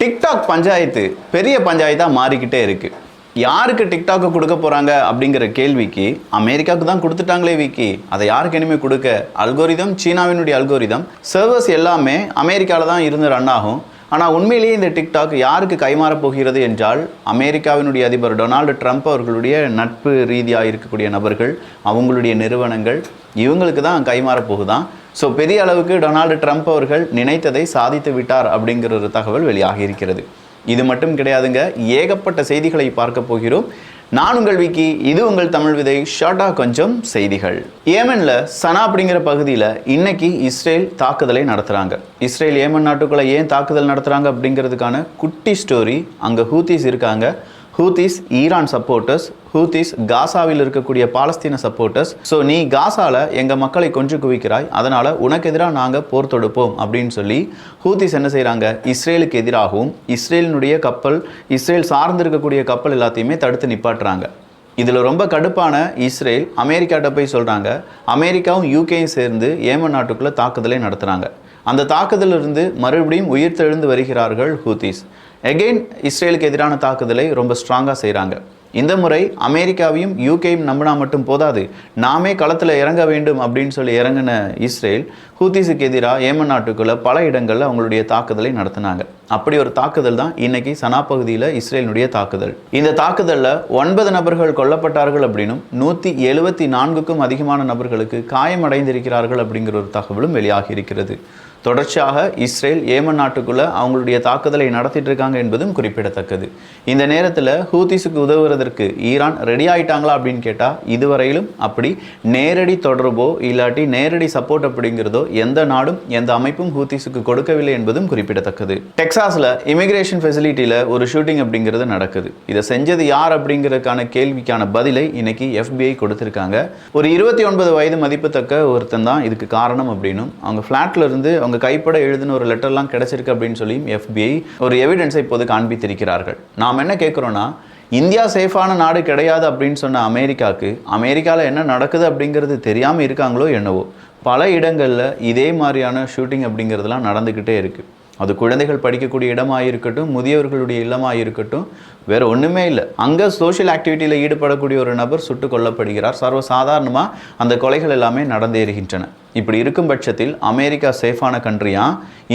TikTok panchayat பெரிய பஞ்சாயத்தாக மாறிக்கிட்டே இருக்கு. யாருக்கு டிக்டாக்கை கொடுக்க போகிறாங்க அப்படிங்கிற கேள்விக்கு அமெரிக்காவுக்கு தான் கொடுத்துட்டாங்களே விக்கி. அதை யாருக்கு இனிமேல் கொடுக்க? அல்கோரிதம் சீனாவினுடைய அல்கோரிதம் சர்வர்ஸ் எல்லாமே அமெரிக்காவில் தான் இருந்து ரன் ஆகும். ஆனால் உண்மையிலேயே இந்த டிக்டாக் யாருக்கு கைமாறப் போகிறது என்றால் அமெரிக்காவினுடைய அதிபர் டொனால்டு ட்ரம்ப் அவர்களுடைய நட்பு ரீதியாக இருக்கக்கூடிய நபர்கள் அவங்களுடைய நிறுவனங்கள் இவங்களுக்கு தான் கைமாறப் போகுதான். ஸோ பெரிய அளவுக்கு டொனால்டு ட்ரம்ப் அவர்கள் நினைத்ததை சாதித்து விட்டார் அப்படிங்கிற ஒரு தகவல் வெளியாகி இருக்கிறது. இது மட்டும் கிடையாதுங்க ஏகப்பட்ட செய்திகளை பார்க்க போகிறோம். நான் உங்கள் விக்கி இது உங்கள் தமிழ் விதை ஷார்ட்டாக கொஞ்சம் செய்திகள். ஏமன்ல சனா அப்படிங்கிற பகுதியில் இன்னைக்கு இஸ்ரேல் தாக்குதலை நடத்துகிறாங்க இஸ்ரேல் ஏமன் நாட்டுக்குள்ளே ஏன் தாக்குதல் நடத்துகிறாங்க அப்படிங்கிறதுக்கான குட்டி ஸ்டோரி அங்கே ஹூத்திஸ் இருக்காங்க. ஹூத்திஸ் ஈரான் சப்போர்ட்டர்ஸ் ஹூத்திஸ் காசாவில் இருக்கக்கூடிய பாலஸ்தீன சப்போர்ட்டர்ஸ் ஸோ நீ காசாவில் எங்கள் மக்களை கொன்று குவிக்கிறாய் அதனால் உனக்கு எதிராக நாங்கள் போர் தொடுப்போம் அப்படின்னு சொல்லி ஹூத்திஸ் என்ன செய்கிறாங்க இஸ்ரேலுக்கு எதிராகவும் இஸ்ரேலினுடைய கப்பல் இஸ்ரேல் சார்ந்திருக்கக்கூடிய கப்பல் எல்லாத்தையுமே தடுத்து நிப்பாட்டுறாங்க. இதில் ரொம்ப கடுப்பான இஸ்ரேல் அமெரிக்காட்ட போய் சொல்கிறாங்க அமெரிக்காவும் யூகேயும் சேர்ந்து ஏமன் நாட்டுக்குள்ளே தாக்குதலை நடத்துகிறாங்க அந்த தாக்குதலிருந்து மறுபடியும் உயிர் தெழுந்து வருகிறார்கள் ஹூத்திஸ் எகெயின் இஸ்ரேலுக்கு எதிரான தாக்குதலை ரொம்ப ஸ்ட்ராங்காக செய்கிறாங்க இந்த முறை அமெரிக்காவையும் யூகேயும் நம்பினா மட்டும் போதாது நாமே களத்தில் இறங்க வேண்டும் அப்படின்னு சொல்லி இறங்கின இஸ்ரேல் ஹூத்திஸுக்கு எதிராக ஏமன் நாட்டுக்குள்ள பல இடங்களில் அவங்களுடைய தாக்குதலை நடத்தினாங்க. அப்படி ஒரு தாக்குதல் தான் இன்னைக்கு சனா பகுதியில் இஸ்ரேலினுடைய தாக்குதல். இந்த தாக்குதலில் ஒன்பது நபர்கள் கொல்லப்பட்டார்கள் அப்படின்னும் நூற்றி எழுபத்தி நான்குக்கும் அதிகமான நபர்களுக்கு காயமடைந்திருக்கிறார்கள் அப்படிங்கிற ஒரு தகவலும் வெளியாகி இருக்கிறது. தொடர்ச்சியாக இஸ்ரேல் ஏமன் நாட்டுக்குள்ளே அவங்களுடைய தாக்குதலை நடத்திட்டு இருக்காங்க என்பதும் குறிப்பிடத்தக்கது. இந்த நேரத்தில் ஹூத்திஸுக்கு உதவுறதற்கு ஈரான் ரெடி ஆயிட்டாங்களா அப்படின்னு கேட்டால் இதுவரையிலும் அப்படி நேரடி தொடர்போ இல்லாட்டி நேரடி சப்போர்ட் அப்படிங்கிறதோ எந்த நாடும் எந்த அமைப்பும் ஹூத்திஸுக்கு கொடுக்கவில்லை என்பதும் குறிப்பிடத்தக்கது. டெக்சாஸில் இமிகிரேஷன் ஃபெசிலிட்டியில் ஒரு ஷூட்டிங் அப்படிங்கிறது நடக்குது. இதை செஞ்சது யார் அப்படிங்கிறதுக்கான கேள்விக்கான பதிலை இன்னைக்கு எஃபிஐ கொடுத்துருக்காங்க. ஒரு இருபத்தி ஒன்பது வயது மதிப்புத்தக்க ஒருத்தன் தான் இதுக்கு காரணம் அப்படின்னும் அவங்க ஃப்ளாட்டில் இருந்து அவங்க கைப்பட எழுதின ஒரு லெட்டர்லாம் கிடைச்சிருக்கு அப்படின்னு சொல்லி எஃபிஐ ஒரு எவிடன்ஸை இப்போது காண்பித்திருக்கிறார்கள். நாம் என்ன கேட்குறோன்னா இந்தியா சேஃபான நாடு கிடையாது அப்படின்னு சொன்ன அமெரிக்காவுக்கு அமெரிக்காவில் என்ன நடக்குது அப்படிங்கிறது தெரியாமல் இருக்காங்களோ என்னவோ பல இடங்களில் இதே மாதிரியான ஷூட்டிங் அப்படிங்கிறதுலாம் நடந்துக்கிட்டே இருக்குது அது குழந்தைகள் படிக்கக்கூடிய இடமாக இருக்கட்டும் முதியவர்களுடைய இல்லமாக இருக்கட்டும் வேறு ஒன்றுமே இல்லை. அங்கே சோஷியல் ஆக்டிவிட்டியில் ஈடுபடக்கூடிய ஒரு நபர் சுட்டு கொல்லப்படுகிறார். சர்வசாதாரணமாக அந்த கொலைகள் எல்லாமே நடந்தேறுகின்றன. இப்படி இருக்கும் பட்சத்தில் அமெரிக்கா சேஃபான கண்ட்ரியா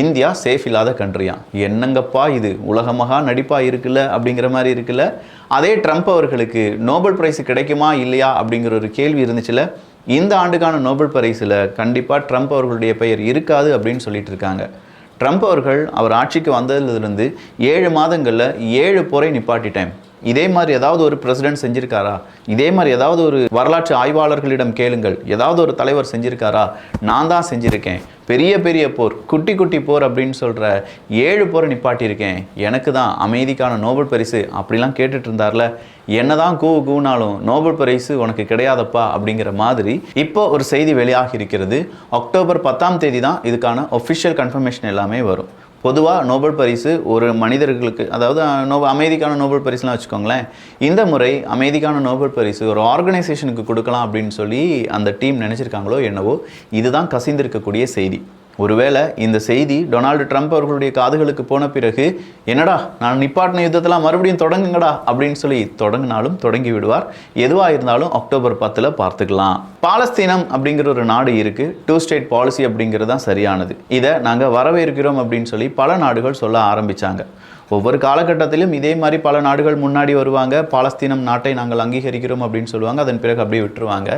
இந்தியா சேஃப் இல்லாத கண்ட்ரியா என்னங்கப்பா இது? உலகமாக நடிப்பாக இருக்குல்ல? அப்படிங்கிற மாதிரி இருக்குல்ல? அதே ட்ரம்ப் அவர்களுக்கு நோபல் பிரைஸ் கிடைக்குமா? இல்லையா? அப்படிங்கிற ஒரு கேள்வி இருந்துச்சுல? இந்த ஆண்டுக்கான நோபல் பரிசில் கண்டிப்பாக ட்ரம்ப் அவர்களுடைய பெயர் இருக்காது அப்படின்னு சொல்லிட்டு இருக்காங்க. ட்ரம்ப் அவர்கள் அவர் ஆட்சிக்கு வந்ததிலிருந்து ஏழு மாதங்களில் ஏழு போரை நிப்பாட்டிட்டேன் இதே மாதிரி ஏதாவது ஒரு பிரசிடென்ட் செஞ்சிருக்காரா? இதே மாதிரி ஏதாவது ஒரு வரலாற்று ஆய்வாளர்களிடம் கேளுங்கள். ஏதாவது ஒரு தலைவர் செஞ்சிருக்காரா? நான் தான் செஞ்சுருக்கேன். பெரிய பெரிய போர் குட்டி குட்டி போர் அப்படின்னு சொல்கிற ஏழு போரை நிப்பாட்டியிருக்கேன். எனக்கு தான் அமைதிக்கான நோபல் பரிசு அப்படிலாம் கேட்டுட்டு இருந்தார்ல என்னதான் கூ கூனாலும் நோபல் பரிசு உனக்கு கிடையாதப்பா அப்படிங்கிற மாதிரி இப்போ ஒரு செய்தி வெளியாகி இருக்கிறது அக்டோபர் பத்தாம் தேதி தான் இதுக்கான ஒஃபிஷியல் கன்ஃபர்மேஷன் எல்லாமே வரும். பொதுவாக நோபல் பரிசு ஒரு மனிதர்களுக்கு அதாவது நோ அமைதிக்கான நோபல் பரிசுலாம் வச்சுக்கோங்களேன். இந்த முறை அமைதிக்கான நோபல் பரிசு ஒரு ஆர்கனைசேஷனுக்கு கொடுக்கலாம் அப்படின்னு சொல்லி அந்த டீம் நினச்சிருக்காங்களோ என்னவோ இதுதான் கசிந்திருக்கக்கூடிய செய்தி. ஒருவேளை இந்த செய்தி டொனால்டு ட்ரம்ப் அவர்களுடைய காதுகளுக்கு போன பிறகு என்னடா நான் நிப்பாட்டின யுத்தத்தெல்லாம் மறுபடியும் தொடங்குங்கடா அப்படின்னு சொல்லி தொடங்கினாலும் தொடங்கி விடுவார். எதுவாக இருந்தாலும் அக்டோபர் பத்தில் பார்த்துக்கலாம். பாலஸ்தீனம் அப்படிங்கிற ஒரு நாடு இருக்குது டூ ஸ்டேட் பாலிசி அப்படிங்கிறது தான் சரியானது. இதை நாங்கள் வரவேற்கிறோம் அப்படின்னு சொல்லி பல நாடுகள் சொல்ல ஆரம்பிச்சாங்க. ஒவ்வொரு காலகட்டத்திலும் இதே மாதிரி பல நாடுகள் முன்னாடி வருவாங்க. பாலஸ்தீனம் நாட்டை நாங்கள் அங்கீகரிக்கிறோம் அப்படின்னு சொல்லுவாங்க. அதன் பிறகு அப்படியே விட்டுருவாங்க.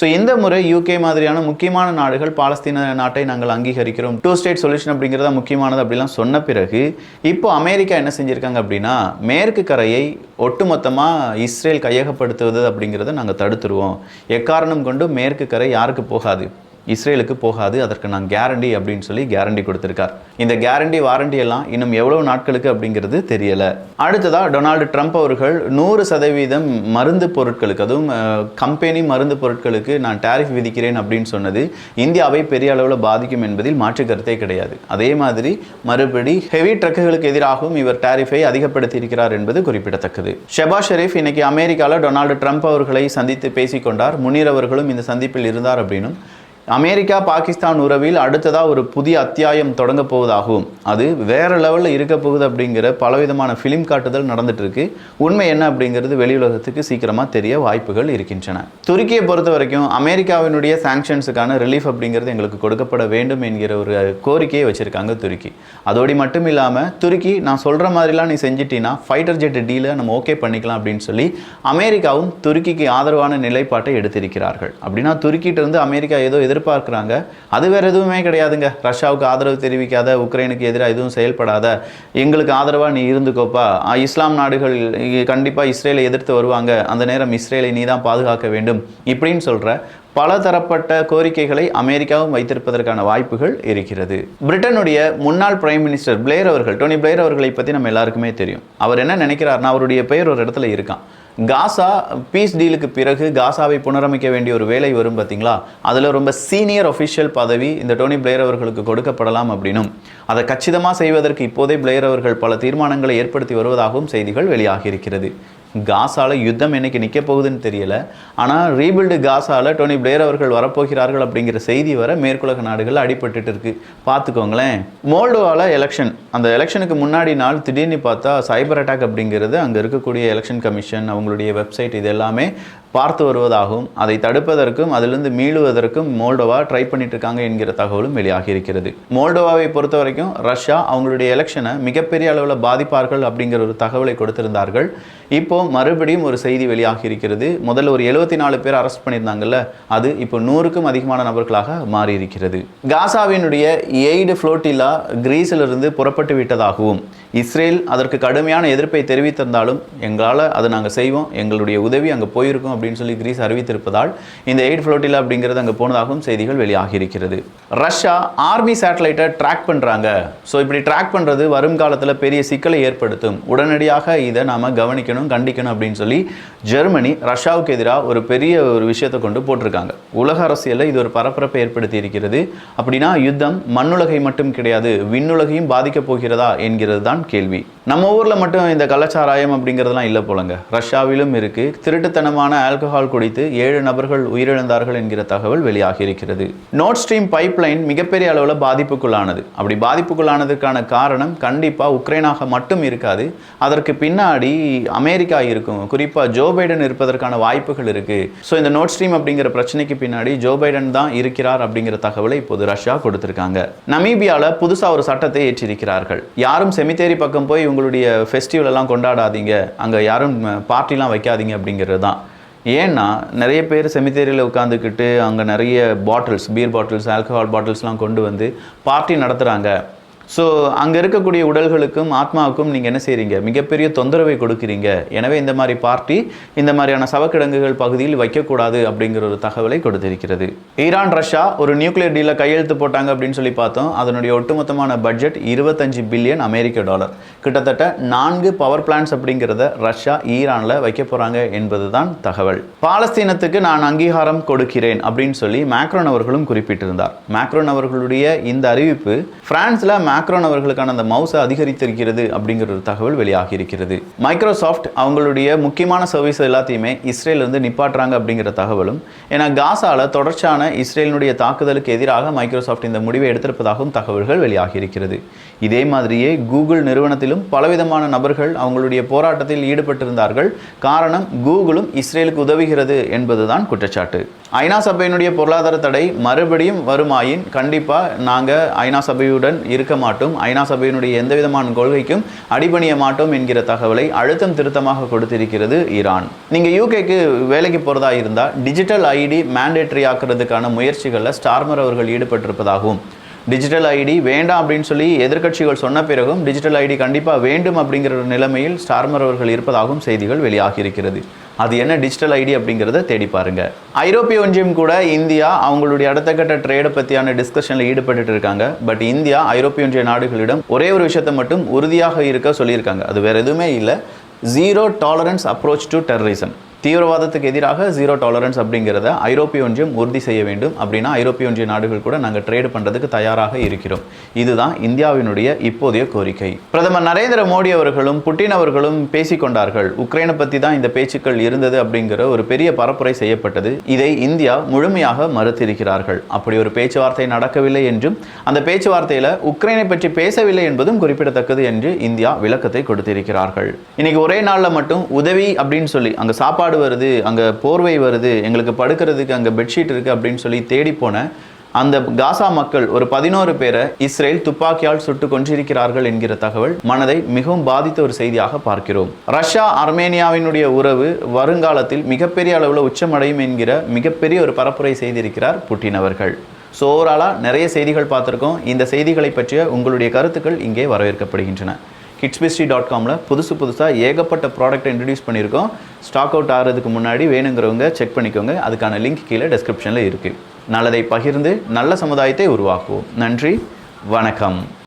ஸோ இந்த முறை யூகே மாதிரியான முக்கியமான நாடுகள் பாலஸ்தீன நாட்டை நாங்கள் அங்கீகரிக்கிறோம். டூ ஸ்டேட் சொல்யூஷன் அப்படிங்கிறத முக்கியமானது அப்படிலாம் சொன்ன பிறகு இப்போ அமெரிக்கா என்ன செஞ்சுருக்காங்க அப்படின்னா மேற்கு கரையை ஒட்டுமொத்தமாக இஸ்ரேல் கையகப்படுத்துவது அப்படிங்கிறத நாங்கள் தடுத்துருவோம். எக்காரணம் கொண்டு மேற்கு கரை யாருக்கு போகாது. இஸ்ரேலுக்கு போகாது அதற்கு நான் கேரண்டி அப்படின்னு சொல்லி கேரண்டி கொடுத்துருக்கார். இந்த கேரண்டி வாரண்டி எல்லாம் இன்னும் எவ்வளவு நாட்களுக்கு அப்படிங்கிறது தெரியல. அடுத்ததா டொனால்டு ட்ரம்ப் அவர்கள் நூறு சதவீதம் மருந்து பொருட்களுக்கு அதுவும் கம்பெனி மருந்து பொருட்களுக்கு நான் டேரிஃப் விதிக்கிறேன் அப்படின்னு சொன்னது இந்தியாவை பெரிய அளவில் பாதிக்கும் என்பதில் மாற்று கருத்தே கிடையாது. அதே மாதிரி மறுபடி ஹெவி ட்ரக்குகளுக்கு எதிராகவும் இவர் டேரிஃபை அதிகப்படுத்தி இருக்கிறார் என்பது குறிப்பிடத்தக்கது. ஷெபா ஷெரீப் இன்னைக்கு அமெரிக்காவில் டொனால்டு ட்ரம்ப் அவர்களை சந்தித்து பேசிக்கொண்டார். முனீர் அவர்களும் இந்த சந்திப்பில் இருந்தார் அப்படின்னும் அமெரிக்கா பாகிஸ்தான் உறவில் அடுத்ததாக ஒரு புதிய அத்தியாயம் தொடங்க போவதாகும். அது வேற லெவலில் இருக்க போகுது அப்படிங்கிற பலவிதமான ஃபிலிம் காட்டுதல் நடந்துட்டுருக்கு. உண்மை என்ன அப்படிங்கிறது வெளியுலகத்துக்கு சீக்கிரமாக தெரிய வாய்ப்புகள் இருக்கின்றன. துருக்கியை பொறுத்த வரைக்கும் அமெரிக்காவினுடைய சாங்ஷன்ஸுக்கான ரிலீஃப் அப்படிங்கிறது எங்களுக்கு கொடுக்கப்பட வேண்டும் என்கிற ஒரு கோரிக்கையை வச்சுருக்காங்க துருக்கி. அதோடு மட்டும் இல்லாமல் துருக்கி நான் சொல்கிற மாதிரிலாம் நீ செஞ்சிட்டீன்னா ஃபைட்டர் ஜெட் டீலை நம்ம ஓகே பண்ணிக்கலாம் அப்படின்னு சொல்லி அமெரிக்காவும் துருக்கிக்கு ஆதரவான நிலைப்பாட்டை எடுத்திருக்கிறார்கள். அப்படின்னா துருக்கிட்டிருந்து அமெரிக்கா ஏதோ எதிர்பார்க்குறாங்க. அது வேற எதுவுமே கிடையாதுங்க. ரஷ்யாவுக்கு ஆதரவு தெரிவிக்காத உக்ரைனுக்கு எதிராக எதுவும் செயல்படாத எங்களுக்கு ஆதரவாக நீ இருந்துக்கோப்பா. இஸ்லாம் நாடுகள் கண்டிப்பாக இஸ்ரேலை எதிர்த்து வருவாங்க. அந்த நேரம் இஸ்ரேலை நீ தான் பாதுகாக்க வேண்டும் இப்படின்னு சொல்கிற பல தரப்பட்ட கோரிக்கைகளை அமெரிக்காவும் வைத்திருப்பதற்கான வாய்ப்புகள் இருக்கிறது. பிரிட்டனுடைய முன்னாள் பிரைம் மினிஸ்டர் பிளேயர் அவர்கள் டோனி பிளேயர் அவர்களை பற்றி நம்ம எல்லாருக்குமே தெரியும். அவர் என்ன நினைக்கிறாருன்னா அவருடைய பெயர் ஒரு இடத்துல இருக்கான். காசா பீஸ் டீலுக்கு பிறகு காசாவை புனரமைக்க வேண்டிய ஒரு வேலை வரும் பார்த்தீங்களா? அதில் ரொம்ப சீனியர் ஒஃபிஷியல் பதவி இந்த டோனி பிளேயர் அவர்களுக்கு கொடுக்கப்படலாம் அப்படின்னும். அதை கச்சிதமாக செய்வதற்கு இப்போதே பிளேயர் அவர்கள் பல தீர்மானங்களை ஏற்படுத்தி வருவதாகவும் செய்திகள் வெளியாகி இருக்கிறது. காசால யுத்தம் என்னைக்கு நிற்க போகுதுன்னு தெரியல. ஆனால் ரீபில்டு காசால டோனி பிளேயர் அவர்கள் வரப்போகிறார்கள் அப்படிங்கிற செய்தி வர மேற்குலக நாடுகள் அடிபட்டுட்டு இருக்கு. பார்த்துக்கோங்களேன். மோல்டோவால எலெக்ஷன் அந்த எலெக்ஷனுக்கு முன்னாடி நாள் திடீர்னு பார்த்தா சைபர் அட்டாக் அப்படிங்கிறது அங்கே இருக்கக்கூடிய எலெக்ஷன் கமிஷன் அவங்களுடைய வெப்சைட் இது எல்லாமே பார்த்து வருவதாகவும் அதை தடுப்பதற்கும் அதிலிருந்து மீளுவதற்கும் மோல்டோவா ட்ரை பண்ணிட்டு இருக்காங்க என்கிற தகவலும் வெளியாகி இருக்கிறது. மோல்டோவாவை பொறுத்த வரைக்கும் ரஷ்யா அவங்களுடைய எலெக்ஷனை மிகப்பெரிய அளவில் பாதிப்பார்கள் அப்படிங்கிற ஒரு தகவலை கொடுத்திருந்தார்கள். இப்போ மறுபடியும் ஒரு செய்தி வெளியாகி இருக்கிறது. முதல்ல ஒரு எழுபத்தி நாலு பேர் அரெஸ்ட் பண்ணியிருந்தாங்கல்ல அது இப்போ நூறுக்கும் அதிகமான நபர்களாக மாறி இருக்கிறது காசாவினுடைய எய்டு ஃப்ளோட்டிலா கிரீஸிலிருந்து புறப்பட்டு விட்டதாகவும் இஸ்ரேல் அதற்கு கடுமையான எதிர்ப்பை தெரிவித்திருந்தாலும் எங்களால் அதை நாங்கள் செய்வோம் எங்களுடைய உதவி அங்கே போயிருக்கோம் அப்படின்னு சொல்லி கிரீஸ் அறிவித்திருப்பதால் இந்த எய்ட் ஃப்ளோட்டில் அப்படிங்கிறது அங்கே போனதாகவும் செய்திகள் வெளியாகியிருக்கிறது. ரஷ்யா ஆர்மி சேட்டலைட்டை ட்ராக் பண்ணுறாங்க ஸோ இப்படி ட்ராக் பண்ணுறது வரும் காலத்தில் பெரிய சிக்கலை ஏற்படுத்தும். உடனடியாக இதை நாம் கவனிக்கணும் கண்டிக்கணும் அப்படின்னு சொல்லி ஜெர்மனி ரஷ்யாவுக்கு எதிராக ஒரு பெரிய ஒரு விஷயத்தை கொண்டு போட்டிருக்காங்க. உலக அரசியலில் இது ஒரு பரபரப்பை ஏற்படுத்தி இருக்கிறது. அப்படின்னா யுத்தம் மண்ணுலகை மட்டும் கிடையாது விண்ணுலகையும் பாதிக்கப் போகிறதா என்கிறது தான் கேள்வி. நம்ம ஊரில் மட்டும் இந்த கலாச்சாராயம் அப்படிங்கிறதுலாம் இல்லை போலங்க. ரஷ்யாவிலும் இருக்குது திருட்டுத்தனமான ஆல் ஆல்கஹால் குடித்து ஏழு நபர்கள் உயிரிழந்தார்கள் என்கிற தகவல் வெளியாகியிருக்கிறது. நோட் ஸ்ட்ரீம் பைப்லைன் மிகப்பெரிய அளவில் பாதிப்புக்குள்ளானது. அப்படி பாதிப்புக்குள்ளானதுக்கான காரணம் கண்டிப்பாக உக்ரைனாக மட்டும் இருக்காது. அதற்கு பின்னாடி அமெரிக்கா இருக்கும். குறிப்பாக ஜோ பைடன் இருப்பதற்கான வாய்ப்புகள் இருக்கு. ஸோ இந்த நோட் ஸ்ட்ரீம் அப்படிங்கிற பிரச்சனைக்கு பின்னாடி ஜோ பைடன் தான் இருக்கிறார் அப்படிங்கிற தகவலை இப்போது ரஷ்யா கொடுத்திருக்காங்க. நமீபியாவில் புதுசாக ஒரு சட்டத்தை ஏற்றிருக்கிறார்கள். யாரும் செமித்தேரி பக்கம் போய் உங்களுடைய ஃபெஸ்டிவல் எல்லாம் கொண்டாடாதீங்க. அங்கே யாரும் பார்ட்டிலாம் வைக்காதீங்க அப்படிங்கிறது தான். ஏன்னா நிறைய பேர் செமித்தேரியில் உட்காந்துக்கிட்டு அங்கே நிறைய பாட்டில்ஸ் பீர் பாட்டில்ஸ் ஆல்கஹால் பாட்டில்ஸ்லாம் கொண்டு வந்து பார்ட்டி நடத்துகிறாங்க ஸோ அங்கே இருக்கக்கூடிய உடல்களுக்கும் ஆத்மாவுக்கும் நீங்கள் என்ன செய்கிறீங்க மிகப்பெரிய தொந்தரவை கொடுக்குறீங்க. எனவே இந்த மாதிரி பார்ட்டி இந்த மாதிரியான சவக்கிடங்குகள் பகுதியில் வைக்கக்கூடாது அப்படிங்கிற ஒரு தகவலை கொடுத்திருக்கிறது. ஈரான் ரஷ்யா ஒரு நியூக்ளியர் டீலில் கையெழுத்து போட்டாங்க அப்படின்னு சொல்லி பார்த்தோம். அதனுடைய ஒட்டுமொத்தமான பட்ஜெட் இருபத்தஞ்சு பில்லியன் அமெரிக்க டாலர் கிட்டத்தட்ட நான்கு பவர் பிளான்ஸ் அப்படிங்கிறத ரஷ்யா ஈரானில் வைக்க போகிறாங்க என்பது தான் தகவல். பாலஸ்தீனத்துக்கு நான் அங்கீகாரம் கொடுக்கிறேன் அப்படின்னு சொல்லி மேக்ரோன் அவர்களும் குறிப்பிட்டிருந்தார். மேக்ரோன் அவர்களுடைய இந்த அறிவிப்பு பிரான்ஸில் மேக்ரோன் அவர்களுக்கான அந்த மவுஸை அதிகரித்திருக்கிறது அப்படிங்கிற ஒரு தகவல் வெளியாகி இருக்கிறது மைக்ரோசாஃப்ட் அவங்களுடைய முக்கியமான சர்வீஸ் எல்லாத்தையுமே இஸ்ரேல் இருந்து நிப்பாட்டுறாங்க அப்படிங்கிற தகவலும் ஏன்னா காசால தொடர்ச்சியான இஸ்ரேலினுடைய தாக்குதலுக்கு எதிராக மைக்ரோசாஃப்ட் இந்த முடிவை எடுத்திருப்பதாகவும் தகவல்கள் வெளியாகி இருக்கிறது இதே மாதிரியே கூகுள் நிறுவனத்திலும் பலவிதமான நபர்கள் அவங்களுடைய போராட்டத்தில் ஈடுபட்டிருந்தார்கள். காரணம் கூகுளும் இஸ்ரேலுக்கு உதவுகிறது என்பதுதான் குற்றச்சாட்டு. ஐநா சபையினுடைய பொருளாதார தடை மறுபடியும் வருமாயின் கண்டிப்பாக நாங்கள் ஐநா சபையுடன் இருக்க மாட்டோம். ஐநா சபையினுடைய எந்த விதமான கொள்கைக்கும் அடிபணிய மாட்டோம் என்கிற தகவலை அழுத்தம் திருத்தமாக கொடுத்திருக்கிறது ஈரான். நீங்கள் யூகேக்கு வேலைக்கு போகிறதா இருந்தால் டிஜிட்டல் ஐடி மேண்டேட்டரி ஆக்குறதுக்கான முயற்சிகளில் ஸ்டார்மர் அவர்கள் ஈடுபட்டிருப்பதாகவும் டிஜிட்டல் ஐடி வேண்டாம் அப்படின்னு சொல்லி எதிர்க்கட்சிகள் சொன்ன பிறகும் டிஜிட்டல் ஐடி கண்டிப்பாக வேண்டும் அப்படிங்கிற ஒரு நிலைமையில் ஸ்டார்மர் அவர்கள் இருப்பதாகவும் செய்திகள் வெளியாகி இருக்கிறது அது என்ன டிஜிட்டல் ஐடி அப்படிங்கிறத தேடி பாருங்க. ஐரோப்பிய ஒன்றியம் கூட இந்தியா அவங்களுடைய அடுத்த கட்ட ட்ரேடை பற்றியான டிஸ்கஷனில் ஈடுபட்டு இருக்காங்க. பட் இந்தியா ஐரோப்பிய ஒன்றிய நாடுகளிடம் ஒரே ஒரு விஷயத்தை மட்டும் உறுதியாக இருக்க சொல்லியிருக்காங்க. அது வேற எதுவுமே இல்லை. Zero tolerance approach to terrorism தீவிரவாதத்துக்கு எதிராக ஜீரோ டாலரன்ஸ் அப்படிங்கிறத ஐரோப்பிய ஒன்றியம் உறுதி செய்ய வேண்டும் அப்படின்னா ஐரோப்பிய ஒன்றிய நாடுகள் கூட நாங்கள் ட்ரேடு பண்ணுறதுக்கு தயாராக இருக்கிறோம். இதுதான் இந்தியாவினுடைய இப்போதைய கோரிக்கை. பிரதமர் நரேந்திர மோடி அவர்களும் புட்டின் அவர்களும் பேசிக்கொண்டார்கள் உக்ரைனை பற்றி தான் இந்த பேச்சுக்கள் இருந்தது அப்படிங்கிற ஒரு பெரிய பரப்புரை செய்யப்பட்டது. இதை இந்தியா முழுமையாக மறுத்திருக்கிறார்கள். அப்படி ஒரு பேச்சுவார்த்தை நடக்கவில்லை என்றும் அந்த பேச்சுவார்த்தையில் உக்ரைனை பற்றி பேசவில்லை என்பதும் குறிப்பிடத்தக்கது என்று இந்தியா விளக்கத்தை கொடுத்திருக்கிறார்கள். இன்னைக்கு ஒரே நாளில் மட்டும் உதவி அப்படின்னு சொல்லி அங்கே சாப்பாடு வருது அங்கே போர்வை வருது எங்களுக்கு படுக்கிறதுக்கு அங்கே பெட்ஷீட் இருக்குது அப்படின்னு சொல்லி தேடி போன அந்த காசா மக்கள் ஒரு பதினோரு பேரை இஸ்ரேல் துப்பாக்கியால் சுட்டு கொன்றிருக்கிறார்கள் என்கிற தகவல் மனதை மிகவும் பாதித்த ஒரு செய்தியாக பார்க்கிறோம். ரஷ்யா அர்மேனியாவினுடைய உறவு வருங்காலத்தில் மிகப்பெரிய அளவில் உச்சமடையும் என்கிற மிகப்பெரிய ஒரு பரப்புரை செய்திருக்கிறார் புட்டின் அவர்கள். ஸோ ஓவராலாக நிறைய செய்திகள் பார்த்துருக்கோம். இந்த செய்திகளை பற்றிய உங்களுடைய கருத்துக்கள் இங்கே வரவேற்கப்படுகின்றன. கிட்ஸ்பிஸ்ட்ரி டாட் காமில் புதுசு புதுசாக ஏகப்பட்ட ப்ராடக்ட் இன்ட்ரடியூஸ் பண்ணியிருக்கோம். ஸ்டாக் அவுட் ஆகிறதுக்கு முன்னாடி வேணுங்கிறவங்க செக் பண்ணிக்கோங்க. அதுக்கான லிங்க் கீழே டெஸ்கிரிப்ஷனில் இருக்குது நல்லதை பகிர்ந்து நல்ல சமுதாயத்தை உருவாக்குவோம். நன்றி. வணக்கம்.